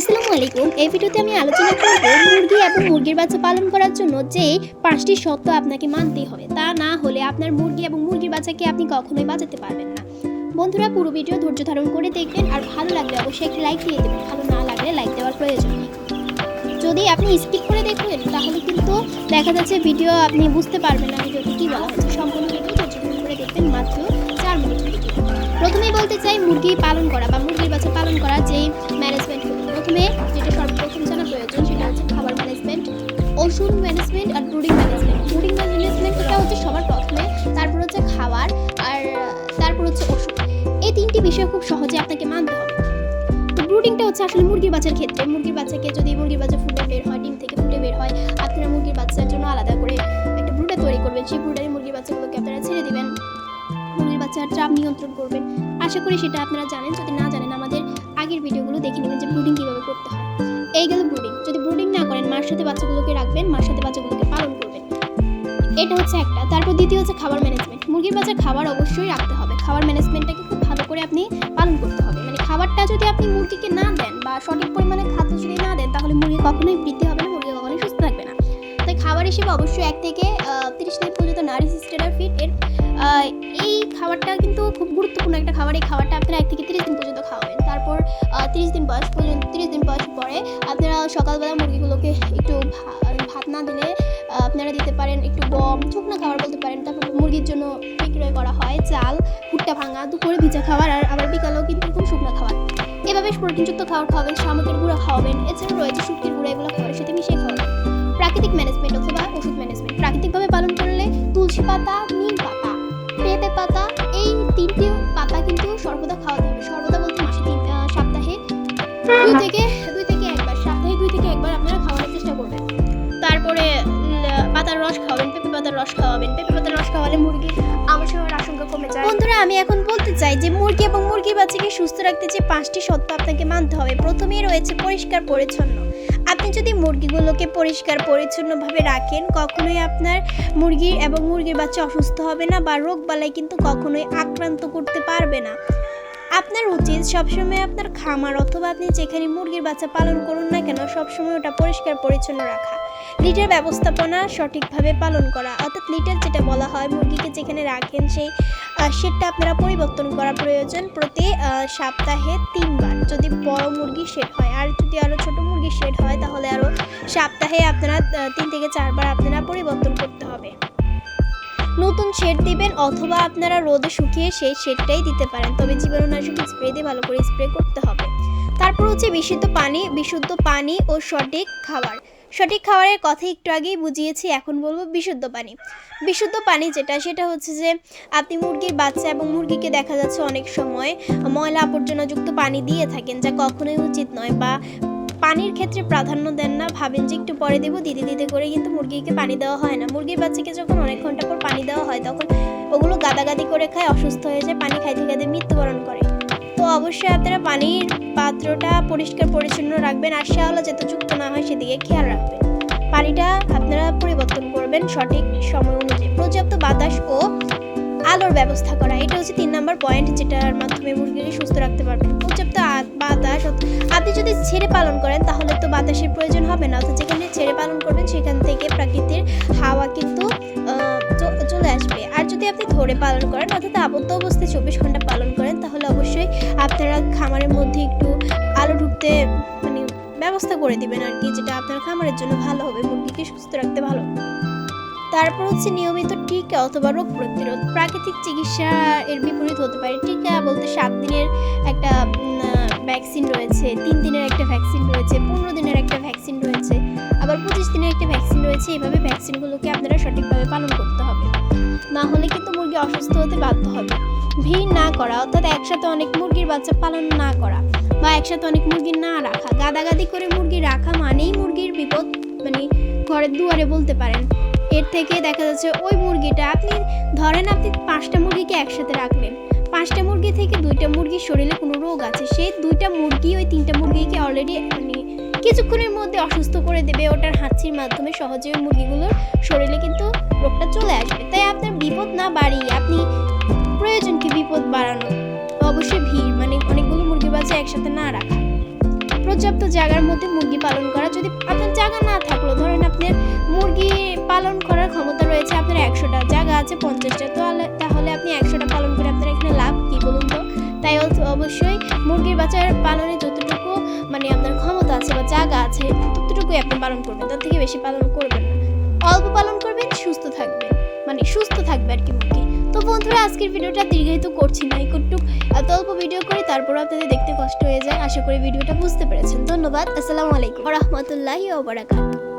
আসসালামু আলাইকুম। এই ভিডিওতে আমি আলোচনা করব মুরগি এবং মুরগির বাচ্চা পালন করার জন্য যে পাঁচটি শর্ত আপনাকে মানতে হবে। তা না হলে আপনার মুরগি এবং মুরগির বাচ্চাকে আপনি কখনোই বাঁচাতে পারবেন না। বন্ধুরা, পুরো ভিডিও ধৈর্য ধারণ করে দেখবেন। আর ভালো লাগলে অবশ্যই একটি লাইক দিয়ে দেবেন। ভালো না লাগলে লাইক দেওয়ার প্রয়োজন নেই। যদি আপনি স্কিপ করে দেখবেন, তাহলে কিন্তু দেখা যাচ্ছে ভিডিও আপনি বুঝতে পারবেন না ভিডিওতে কী বলা হচ্ছে সম্পূর্ণ ভিডিও ধৈর্য ধারণ করে দেখবেন মাত্র চার মিনিট প্রথমেই বলতে চাই, মুরগি পালন করা বা মুরগির বাচ্চা পালন করা যে প্রথমে যেটা সর্বপ্রথম জানা প্রয়োজন সেটা হচ্ছে খাবার ম্যানেজমেন্ট ওষুধ ম্যানেজমেন্ট আর ব্রুডিং ম্যানেজমেন্ট ব্রুডিং ম্যানেজমেন্ট এটা হচ্ছে সবার প্রথমে, তারপর হচ্ছে খাবার আর তারপর হচ্ছে ওষুধ। এই তিনটি বিষয় খুব সহজে আপনাকে মানতে হবে। তো ব্রুডিংটা হচ্ছে আসলে মুরগির বাচ্চার ক্ষেত্রে। মুরগির বাচ্চাকে যদি মুরগির বাচ্চা ফুটে বের হয়, ডিম থেকে ফুটে বের হয়, আপনারা মুরগির বাচ্চার জন্য আলাদা করে একটা ব্রুডার তৈরি করবেন। সেই ব্রুডারে মুরগির বাচ্চাগুলোকে আপনারা ছেড়ে দিবেন। মুরগির বাচ্চার চাপ নিয়ন্ত্রণ করবেন। আশা করি সেটা আপনারা জানেন। যদি না জানেন আমাদের আগের ভিডিওগুলো দেখে নেবেন যে ব্রুডিং কীভাবে করতে হয়। এই গেল ব্রুডিং যদি ব্রুডিং না করেন মার সাথে বাচ্চাগুলোকে রাখবেন মার সাথে বাচ্চাগুলোকে পালন করবেন। এটা হচ্ছে একটা। তারপর দ্বিতীয় হচ্ছে খাবার ম্যানেজমেন্ট মুরগির বাচ্চার খাবার অবশ্যই রাখতে হবে। খাবার ম্যানেজমেন্টটাকে খুব ভালো করে আপনি পালন করতে হবে। মানে খাবারটা যদি আপনি মুরগিকে না দেন বা সঠিক পরিমাণে খাদ্য যদি না দেন তাহলে মুরগি কখনোই বৃদ্ধি হবে না মুরগি কখনোই সুস্থ থাকবে না। তাই খাবার হিসেবে অবশ্যই এক থেকে তিরিশ দিন পর্যন্ত নারী আহ, এই খাবারটা কিন্তু খুব গুরুত্বপূর্ণ একটা খাবার। এই খাবারটা আপনারা এক থেকে তিরিশ দিন পর্যন্ত খাওয়াবেন। তারপর তিরিশ দিন বয়স পর্যন্ত, তিরিশ দিন বয়স পরে আপনারা সকালবেলা মুরগিগুলোকে একটু ভাত না দিলে আপনারা দিতে পারেন একটু গম, শুকনো খাবার বলতে পারেন। তারপর মুরগির জন্য বিক্রয় করা হয় চাল, ভুট্টা ভাঙা, দুপুরে ভিজা খাবার আর আবার বিকালেও কিন্তু খুব শুকনো খাবার। এভাবে প্রোটিনযুক্ত খাবার খাওয়াবেন, শামুকের গুঁড়া খাওয়াবেন, এছাড়াও রয়েছে শুক্তির গুঁড়া, এগুলো খাবারের সাথে মিশিয়ে খাওয়াবেন। প্রাকৃতিক ম্যানেজমেন্ট অথবা ওষুধ ম্যানেজমেন্ট। প্রাকৃতিকভাবে পালন করলে তুলসী পাতা পাতা, এই তিনটি পাতা কিন্তু সর্বদা খাওয়াতে হবে। সর্বদা বলতে মাসে তিন সপ্তাহে দুই থেকে দুই থেকে একবার, সপ্তাহে দুই থেকে একবার আপনারা খাওয়ানোর চেষ্টা করবেন। তারপরে পাতার রস খাওয়াবেন, পেঁপে পাতার রস খাওয়াবেন। পেঁপে পাতার রস খাওয়ালে মুরগির আমাশয় হওয়ার আশঙ্কা কমে যায়। বন্ধুরা, আমি এখন বলতে চাই যে মুরগি এবং মুরগির বাচ্চাকে সুস্থ রাখতে যে পাঁচটি সত্য আপনাকে মানতে হবে। প্রথমেই রয়েছে পরিষ্কার পরিচ্ছন্ন। যদি মুরগিগুলোকে পরিষ্কার, পরিচ্ছন্নভাবে রাখেন, কখনোই আপনার মুরগির এবং মুরগির বাচ্চা অসুস্থ হবে না বা রোগ বালাই কিন্তু কখনোই আক্রান্ত করতে পারবে না। আপনার উচিত সবসময় আপনার খামার অথবা আপনি যেখানে মুরগির বাচ্চা পালন করুন না কেন, সবসময় ওটা পরিষ্কার, পরিচ্ছন্ন রাখা। লিটার ব্যবস্থাপনা সঠিকভাবে পালন করা, অর্থাৎ লিটার যেটা বলা হয় মুরগিকে যেখানে রাখেন, সেই শেডটা আপনারা পরিবর্তন করা প্রয়োজন প্রতি সপ্তাহে তিনবার। যদি বড় মুরগি শেড হয়, আর যদি আরও ছোট মুরগির শেড হয়, তাহলে আরও সপ্তাহে আপনারা তিন থেকে চারবার আপনারা পরিবর্তন করতে হবে। নতুন শেড দিবেন অথবা আপনারা রোদে শুকিয়ে সেই শেডটাই দিতে পারেন। তবে জীবাণুনাশক স্প্রে দিয়ে ভালো করে স্প্রে করতে হবে। তারপর হচ্ছে বিশুদ্ধ পানি বিশুদ্ধ পানি ও সঠিক খাবার। সঠিক খাবারের কথা একটু আগেই বুঝিয়েছি, এখন বলব বিশুদ্ধ পানি। বিশুদ্ধ পানি যেটা, সেটা হচ্ছে যে আপনি মুরগির বাচ্চা এবং মুরগিকে দেখা যাচ্ছে অনেক সময় ময়লা আবর্জনাযুক্ত পানি দিয়ে থাকেন, যা কখনোই উচিত নয় বা পানির ক্ষেত্রে প্রাধান্য দেন না। ভাবেন যে একটু পরে দেবো দিতে দিতে করে কিন্তু মুরগিকে পানি দেওয়া হয় না। মুরগির বাচ্চাকে যখন অনেক ঘণ্টা পর পানি দেওয়া হয়, তখন ওগুলো গাদাগাদি করে খায়, অসুস্থ হয়ে যায়, পানি খাইতে খাইতে মৃত্যুবরণ করে। তো অবশ্যই আপনারা পানির পাত্রটা পরিষ্কার পরিচ্ছন্ন রাখবেন, আর শ্যাওলা যাতে যুক্ত না হয় সেদিকে খেয়াল রাখবেন। পানিটা আপনারা পরিবর্তন করবেন সঠিক সময় অনুযায়ী। পর্যাপ্ত বাতাস ও আলোর ব্যবস্থা করা, এটা হচ্ছে তিন নম্বর পয়েন্ট যেটার মাধ্যমে মুরগিকে সুস্থ রাখতে পারবেন। পর্যাপ্ত বাতাস আপনি যদি ছেড়ে পালন করেন তাহলে তো বাতাসের প্রয়োজন হবে না, অর্থাৎ যেখানে ছেড়ে পালন করবেন সেখান থেকে প্রাকৃতিক হাওয়া কিন্তু চলে আসবে। আর যদি আপনি ধরে পালন করেন, অর্থাৎ আবদ্ধ অবস্থায় ব্যবস্থা করে দিবেন আর কি, যেটা আপনার খামারের জন্য ভালো হবে মুরগিকে সুস্থ রাখতে ভালো তারপর হচ্ছে নিয়মিত টিকা অথবা রোগ প্রতিরোধ। প্রাকৃতিক চিকিৎসা এর বিপরীত হতে পারে। টিকা বলতে সাত দিনের একটা ভ্যাকসিন রয়েছে, তিন দিনের একটা ভ্যাকসিন রয়েছে, পনেরো দিনের একটা ভ্যাকসিন রয়েছে, আবার পঁচিশ দিনের একটা ভ্যাকসিন রয়েছে। এভাবে ভ্যাকসিনগুলোকে আপনারা সঠিকভাবে পালন করতে হবে। না হলে কিন্তু মুরগি অসুস্থ হতে বাধ্য হবে। ভিড় না করা, অর্থাৎ একসাথে অনেক মুরগির বাচ্চা পালন না করা। বা একসাথে অনেক মুরগি না রাখা। গাদাগাদি করে মুরগি রাখা মানেই মুরগির বিপদ মানে ঘরের দুয়ারে বলতে পারেন। এর থেকে দেখা যাচ্ছে ওই মুরগিটা আপনি, ধরেন আপনি পাঁচটা মুরগিকে একসাথে রাখলেন। পাঁচটা মুরগি থেকে দুইটা মুরগির শরীরে কোনো রোগ আছে। সেই দুইটা মুরগি ওই তিনটা মুরগিকে অলরেডি মানে কিছুক্ষণের মধ্যে অসুস্থ করে দেবে। ওটার হাঁচির মাধ্যমে সহজে ওই মুরগিগুলোর শরীরে কিন্তু রোগটা চলে আসবে। তাই আপনার বিপদ না বাড়িয়ে আপনি প্রয়োজন কি বিপদ বাড়ানো। একসাথে না রাখা। পর্যাপ্ত জায়গার মধ্যে মুরগি পালন করা, যদি আপনার জায়গা না থাকল, ধরেন আপনার মুরগি পালন করার ক্ষমতা রয়েছে আপনার একশোটা, জায়গা আছে পঞ্চাশটা তাহলে তাহলে আপনি একশোটা পালন করে আপনার এখানে লাভ কি বলুন তো? তাই অবশ্যই মুরগির বাচ্চার পালনে যতটুকু মানে আপনার ক্ষমতা আছে বা জায়গা আছে, ততটুকুই আপনি পালন করবেন, তার থেকে বেশি পালন করবেন না। অল্প পালন করবেন, সুস্থ থাকবেন। মানে সুস্থ থাকবে আর কি মুরগি। তো বন্ধুরা, আজকের ভিডিওটা দীর্ঘায়িত করছি না, একটু, এত অল্প ভিডিও করে তারপর আপনাদের দেখতে কষ্ট হয়ে যায়। আশা করি ভিডিওটা বুঝতে পেরেছেন। ধন্যবাদ। আসসালামু আলাইকুম। রহমতুল্লাহ ওবরাকাতুহু